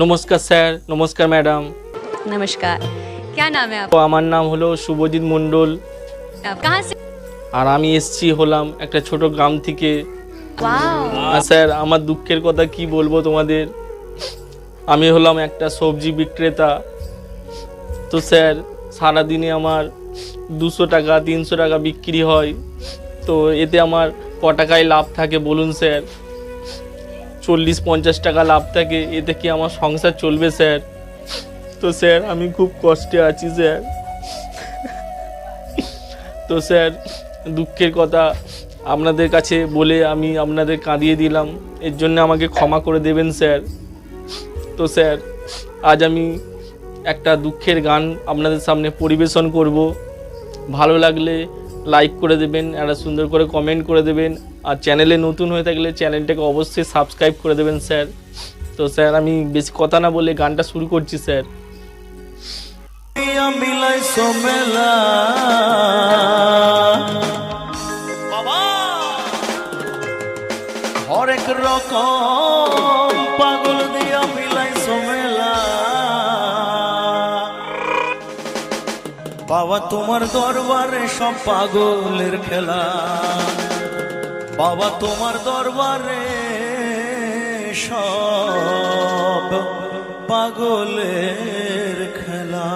নমস্কার স্যার নমস্কার ম্যাডাম नमस्कार क्या नाम है তো আমার নাম হলো শুভজিৎ মণ্ডল आप कहाँ से আর আমি এসছি হলাম একটা ছোট গ্রাম থেকে वाओ আর স্যার আমার দুঃখের কথা কি বলবো তোমাদের আমি হলাম একটা সবজি বিক্রেতা তো স্যার সারাদিনে আমার দুশো টাকা তিনশো টাকা বিক্রি হয় তো এতে আমার ক টাকায় লাভ থাকে বলুন স্যার চল্লিশ পঞ্চাশ টাকা লাভ থাকে। এতে কি আমার সংসার চলবে, স্যার। তো, স্যার, আমি খুব কষ্টে আছি, স্যার। তো, স্যার, দুঃখের কথা আপনাদের কাছে বলে আমি আপনাদের কাঁদিয়ে দিলাম। এর জন্য আমাকে ক্ষমা করে দেবেন, স্যার। তো, স্যার, আজ আমি একটা দুঃখের গান আপনাদের সামনে পরিবেশন করব। ভালো লাগলে লাইক করে দেবেন, একটা সুন্দর করে কমেন্ট করে দেবেন। আর চ্যানেলে নতুন হয়ে থাকলে চ্যানেলটাকে অবশ্যই সাবস্ক্রাইব করে দেবেন স্যার তো স্যার আমি বেশি কথা না বলে গানটা শুরু করছি স্যার বাবা, তোমার দরবারে সব পাগলের খেলা। বাবা তোমার দরবারে সব পাগলের খেলা।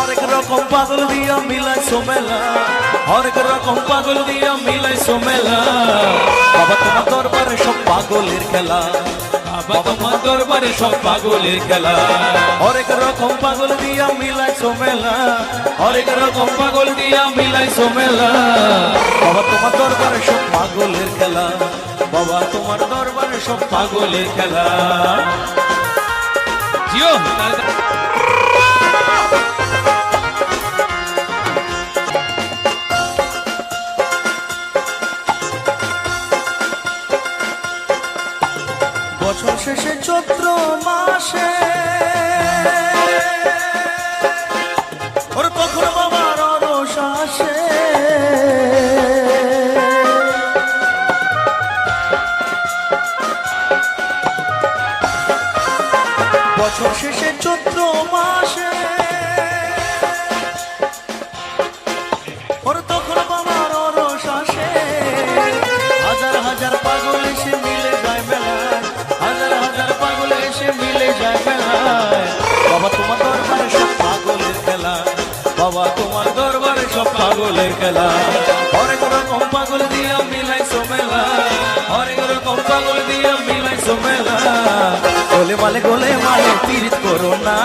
অনেক রকম পাগল দিয়া মিলাই সোমেলা হরেক রকম পাগল দিয়া মিলাই সোমেলা? বাবা তোমার দরবারে সব পাগলের খেলা। বাবা তোমার দরবারে সব পাগলের খেলা। হরেক রকম পাগল দিয়া মিলাই সোমেলা? হরেক রকম পাগল দিয়া মিলাই সোমেলা? বাবা তোমার দরবারে সব পাগলের খেলা। বাবা তোমার দরবারে সব পাগলের খেলা। জিও। মাসে ওর কখন বাবার অরস বছর শেষে মেলায় বাবা, তোমার দরবারে সব পাগলের খেলা। বাবা, তোমার দরবারে সব পাগলের খেলা। হরেক রকম পাগল দিয়া মিলাই সোমেলা হরেক রকম পাগল দিয়া মিলাই সোমেলা গোলে মালে গোলে মালে, পীড়িত করো না।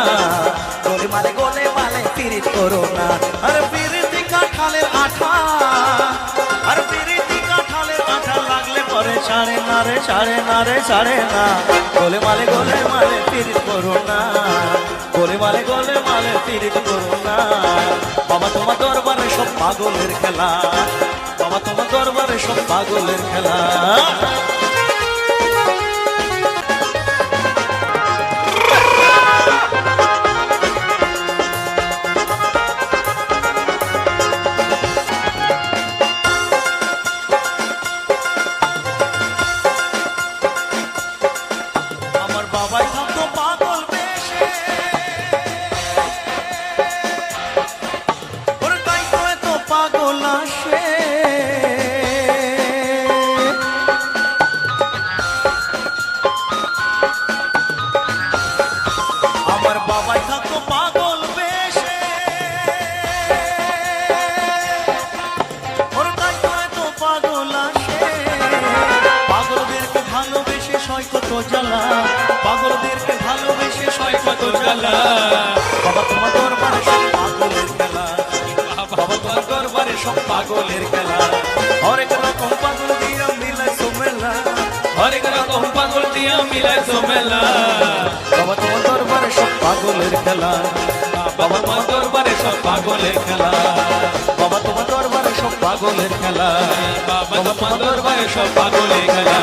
গোলে মালে গোলে মালে, পীড়িত করো না। আরে ছাড়ে না রে ছাড়ে না রে ছাড়ে না। গোলে মালে গোলে মালে পিরিত করো না। গোলে মালে গোলে মালে পিরিত করো না। বাবা, তোমার দরবারে সব পাগলের খেলা। বাবা, তোমার দরবারে সব পাগলের খেলা। আসে পাগলদেরকে ভালোবেসে সয় কত জ্বালা। পাগলদেরকে ভালোবেসে সয় কত জ্বালা। বাবা, তোমার দরবারে সব পাগলের খেলা। বাবা, তোমার দরবারে সব পাগলের খেলা। হরেক রকম পাগল দিয়া মিলাই সোমেলা। হরেক রকম পাগল দিয়া মিলাই সোমেলা। বাবা, তোমার দরবারে সব পাগলের খেলা। বাবা, তোমার দরবারে সব পাগলের খেলা। পাগলের খেলা বাবা তোমার দরবারে সব পাগলের খেলা.